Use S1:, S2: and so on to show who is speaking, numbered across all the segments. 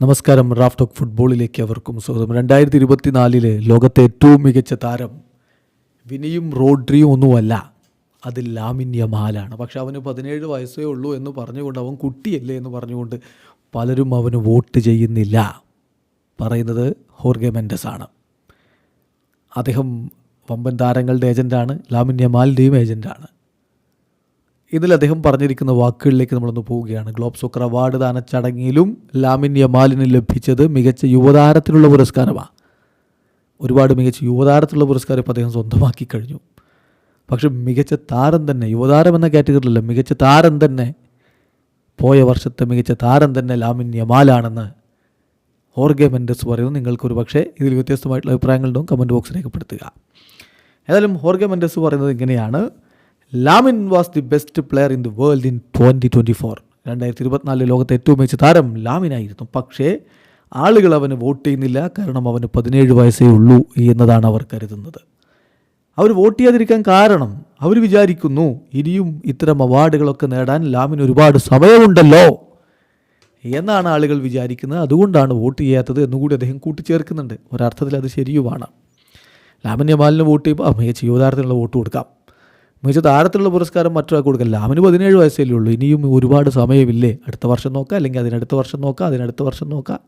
S1: നമസ്കാരം Raf talk ഫുട്ബോളിലേക്ക് അവർക്കും സ്വാഗതം. രണ്ടായിരത്തി ഇരുപത്തിനാലിൽ ലോകത്തെ ഏറ്റവും മികച്ച താരം വിനിയും റോഡ്രിയും ഒന്നുമല്ല അത് ലാമിൻ യമാലാണ്. പക്ഷെ അവന് പതിനേഴ് വയസ്സേ ഉള്ളൂ എന്ന് പറഞ്ഞുകൊണ്ട് അവൻ കുട്ടിയല്ലേ എന്ന് പറഞ്ഞുകൊണ്ട് പലരും അവന് വോട്ട് ചെയ്യുന്നില്ല. പറയുന്നത് ഹോർഗെ മെൻഡസ് ആണ് അദ്ദേഹം വമ്പൻ താരങ്ങളുടെ ഏജന്റാണ് ലാമിൻ യമാലിന്റെയും ഏജന്റാണ് ഇതിൽ അദ്ദേഹം പറഞ്ഞിരിക്കുന്ന വാക്കുകളിലേക്ക് നമ്മളൊന്ന് പോവുകയാണ്. ഗ്ലോബ് സോക്കർ അവാർഡ് ദാന ചടങ്ങിലും ലാമിൻ യമാലിന് ലഭിച്ചത് മികച്ച യുവതാരത്തിനുള്ള പുരസ്കാരമാണ്. ഒരുപാട് മികച്ച യുവതാരത്തിലുള്ള പുരസ്കാരം ഇപ്പോൾ അദ്ദേഹം സ്വന്തമാക്കി കഴിഞ്ഞു. പക്ഷെ മികച്ച താരം തന്നെ യുവതാരം എന്ന കാറ്റഗറിയിലല്ല മികച്ച താരം തന്നെ പോയ വർഷത്തെ മികച്ച താരം തന്നെ ലാമിൻ യമാലാണെന്ന് ഹോർഗെ മെൻഡസ് പറയുന്നു. നിങ്ങൾക്കൊരു പക്ഷേ ഇതിൽ വ്യത്യസ്തമായിട്ടുള്ള അഭിപ്രായങ്ങളുണ്ടാവും കമന്റ് ബോക്സ് രേഖപ്പെടുത്തുക. ഏതായാലും ഹോർഗെ മെൻഡസ് പറയുന്നത് ഇങ്ങനെയാണ്. Lamine was the best player in the world in twenty twenty four രണ്ടായിരത്തി ഇരുപത്തിനാലിലെ ലോകത്തെ ഏറ്റവും മികച്ച താരം ലാമിനായിരുന്നു പക്ഷേ ആളുകൾ അവന് വോട്ട് ചെയ്യുന്നില്ല. കാരണം അവന് പതിനേഴ് വയസ്സേ ഉള്ളൂ എന്നതാണ് അവർ കരുതുന്നത്. അവർ വോട്ട് ചെയ്യാതിരിക്കാൻ കാരണം അവർ വിചാരിക്കുന്നു ഇനിയും ഇത്തരം അവാർഡുകളൊക്കെ നേടാൻ ലാമിന് ഒരുപാട് സമയമുണ്ടല്ലോ എന്നാണ് ആളുകൾ വിചാരിക്കുന്നത്. അതുകൊണ്ടാണ് വോട്ട് ചെയ്യാത്തത് എന്നുകൂടി അദ്ദേഹം കൂട്ടിച്ചേർക്കുന്നുണ്ട്. ഒരർത്ഥത്തിൽ അത് ശരിയുമാണ്. ലാമിൻ യമാലിന് വോട്ട് ചെയ്യുമ്പോൾ മികച്ച യുവതാരത്തിനുള്ള വോട്ട് കൊടുക്കാം. മികച്ച താരത്തിലുള്ള പുരസ്കാരം മറ്റൊരാൾക്ക് കൊടുക്കാം ലാമിന് പതിനേഴ് വയസ്സല്ലേ ഉള്ളൂ. ഇനിയും ഒരുപാട് സമയമില്ലേ? അടുത്ത വർഷം നോക്കാം. അല്ലെങ്കിൽ അതിനടുത്ത വർഷം നോക്കാം. അതിനടുത്ത വർഷം നോക്കാം.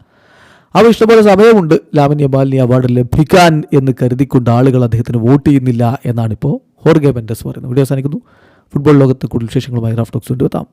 S1: അവ ഇഷ്ടംപോലെ സമയമുണ്ട്. ലാമിൻ യമാലിന് അവാർഡ് ലഭിക്കാൻ എന്ന് കരുതിക്കൊണ്ട് ആളുകൾ അദ്ദേഹത്തിന് വോട്ട് ചെയ്യുന്നില്ല എന്നാണിപ്പോൾ ഹോർഗെ മെൻഡസ് പറയുന്നത്. വീഡിയോ അവസാനിക്കുന്നു. ഫുട്ബോൾ ലോകത്ത് കൂടുതൽ വിശേഷങ്ങളുമായി റാഫ്റ്റോക്സ് കൊണ്ടുവെത്താം